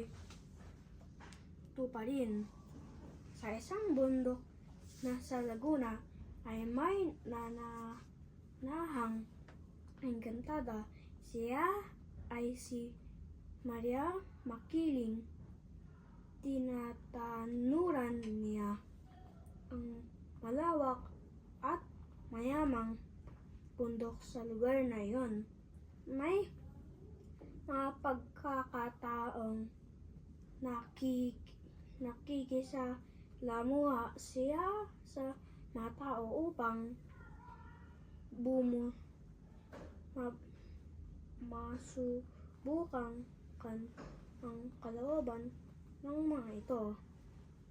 ay tuparin. Sa isang bundok na sa Laguna ay may nananahang engkantada. Siya ay si Maria Makiling. Tinatanuran niya ang malawak at mayamang bundok sa lugar na iyon. May mga pagkakataong nakik nakikisa lamuha siya sa mga tao upang bumo ma, masubukan kan ang kalooban ng mga ito.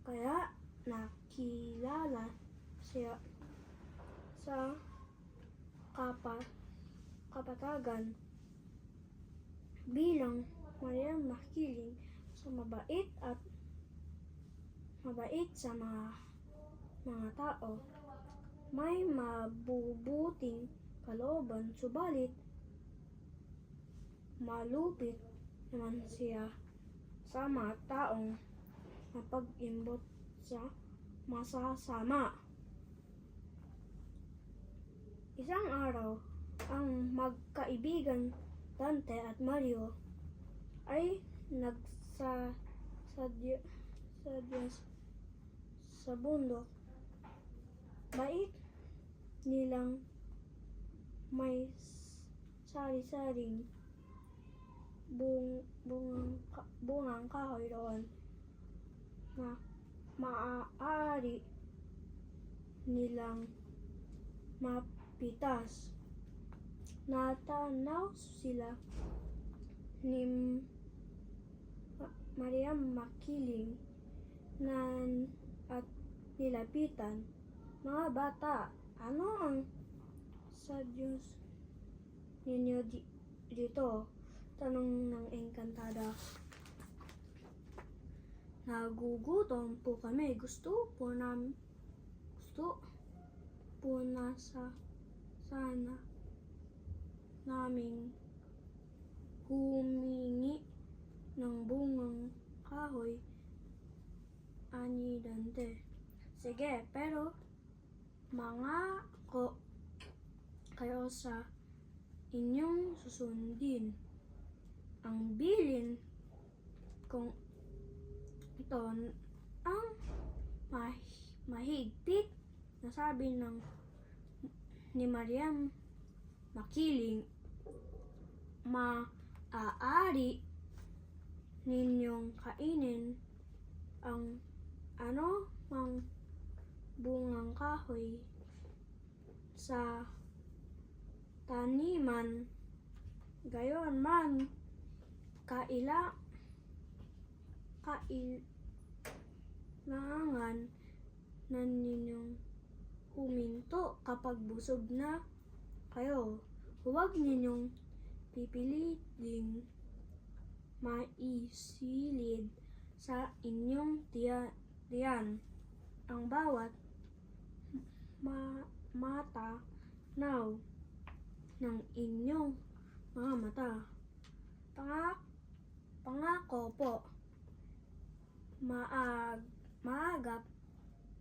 Kaya nakilala siya sa kapa, kapatagan bilang Maria Makiling sa mabait at mabait sa mga mga tao. May mabubuting kalooban, subalit malupit naman siya sa mga taong mapag-imbot sa masasama. Isang araw, ang magkaibigan Dante at Mario ay nagsa sadya, sadyas sa bundok. Bait nilang may sari-saring bung, bungang, bungang kahoy doon na maaari nilang mapitas. Natanaw sila ni Maria Makiling na at nilapitan. Mga bata, ano ang sa Diyos ninyo di, dito? Tanong ng engkantada. Nagugutom po kami. Gusto po nam gusto po na sa sana naming humingi ng bungang kahoy ani Dante. Sige, pero mga ko kayo sa inyong susundin. Ang bilin kung ito ang mah- mahigpit na sabi ng ni Mariam Makiling maaari ninyong kainin ang ano mang bungang kahoy sa taniman gayon man kaila kailangan na ninyong huminto kapag busog na kayo. Huwag ninyong pipiliting maisilid sa inyong tiya- tiyan ang bawat ma- mata now ng inyong mga mata. Pangak pangako po, maag maagap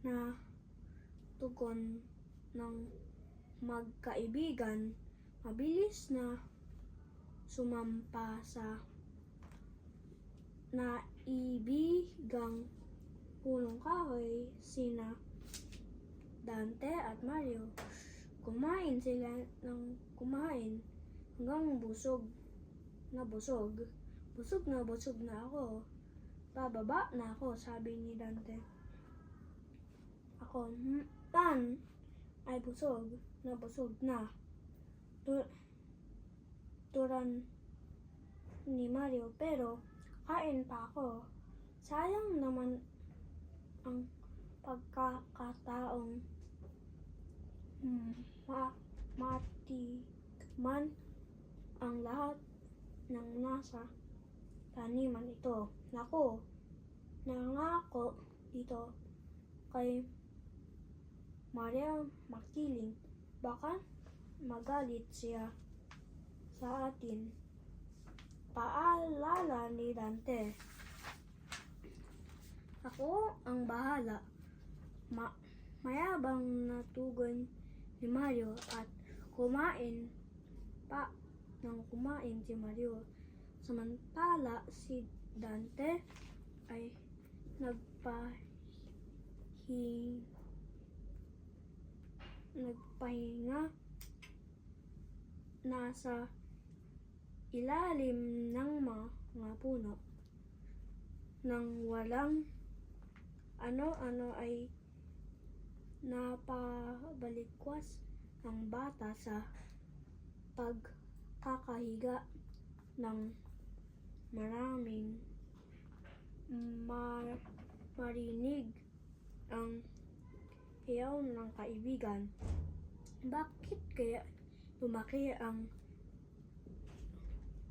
na tugon ng magkaibigan, mabilis na sumampa sa naibigang punong kahoy sina Dante at Mario. Kumain sila ng kumain hanggang busog na busog. Busog na busog na ako. Bababa na ako, sabi ni Dante. Ako, "Hmm, tan, ay busog na busog na. Tu- turan ni Mario, pero kain pa ako. Sayang naman ang pagkakataong hmm, ma matikman ang lahat ng nasa taniman ito. Nako, nangako dito kay Maria Makiling. Baka magalit siya sa atin. Paalala ni Dante. Ako ang bahala. Ma mayabang na tugon ni Mario at kumain pa ng kumain si Mario. Samantala si Dante ay nagpahi nagpahinga nasa ilalim ng mga puno nang walang ano-ano ay napabalikwas ang bata sa pagkakahiga ng maraming ma- marinig ang hiyaw ng kaibigan. Bakit kaya lumaki ang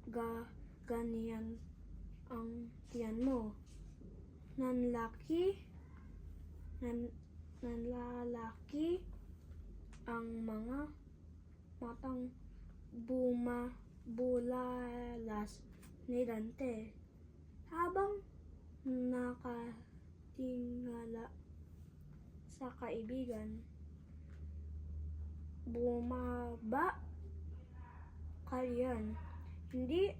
ga ganyan ang tiyan mo? Nanlaki nan nanlalaki ang mga matang buma bulalas ni Dante habang nakatingala sa kaibigan bumaba kayan hindi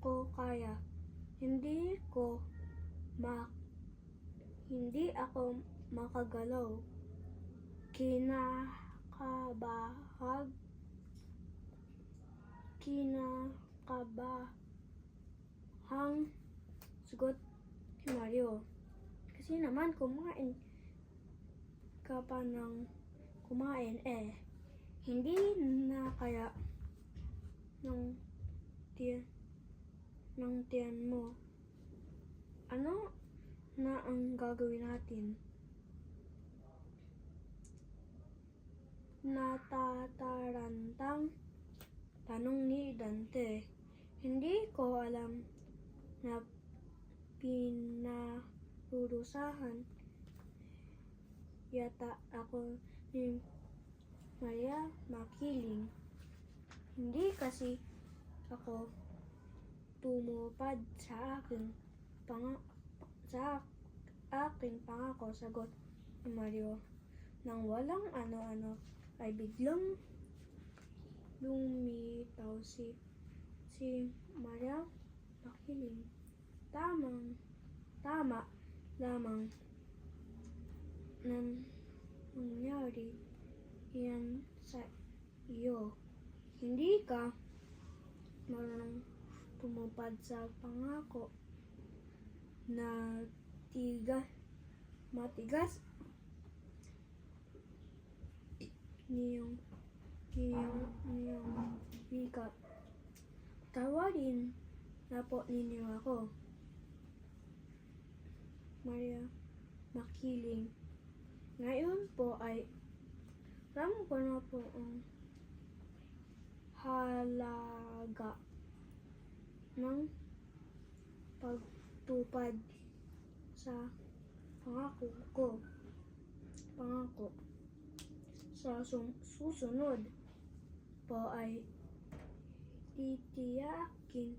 ko kaya. Hindi ko ma hindi ako makagalaw. Kinakabahag kinakabahang sugot ni Mario. Kasi naman kumain ka pa ng kumain eh. Hindi na kaya ng tiyan ng tiyan mo. Ano na ang gagawin natin? Natatarantang tanong ni Dante. Hindi ko alam na pinarurusahan. Yata ako ni Maria makiling. Hindi kasi ako tumupad sa aking pang sa aking pangako sagot ni Mario nang walang ano-ano ay biglang lumitaw si si Maria makiling. Tamang tama lamang nang nangyari yan sa iyo. Hindi ka marunong tumupad sa pangako na tigas, matigas niyong niyong niyong wika. Tawarin na po ninyo ako. Maria Makiling. Ngayon po ay alam ko na po ang halaga ng pagtupad sa pangako ko. Pangako. Sa susunod po ay titiyakin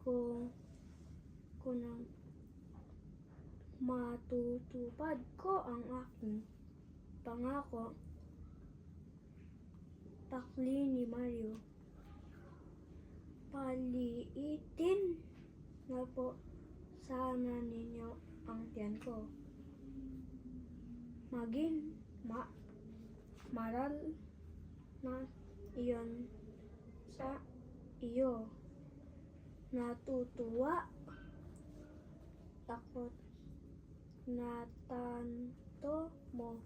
ko ko ng matutupad ko ang aking pangako. Takli ni Mario. Paliitin na po sana ninyo ang tiyan ko. Maging ma maral na iyon sa iyo. Natutuwa takot natanto mo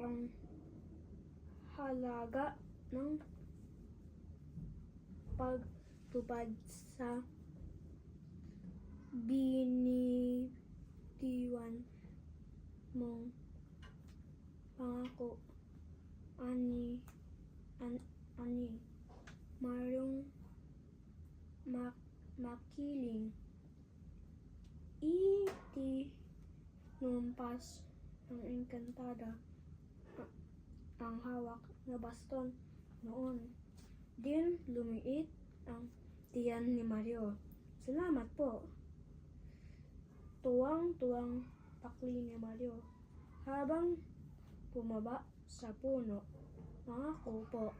ang halaga ng pagtupad sa binitiwan mong pangako ani an, ani marong mak, makiling iti numpas ng engkantada ang hawak na baston noon. Din lumiit ang tiyan ni Mario. Salamat po. tuwang-tuwang pakli ni Mario habang bumaba sa puno. Mga kupo,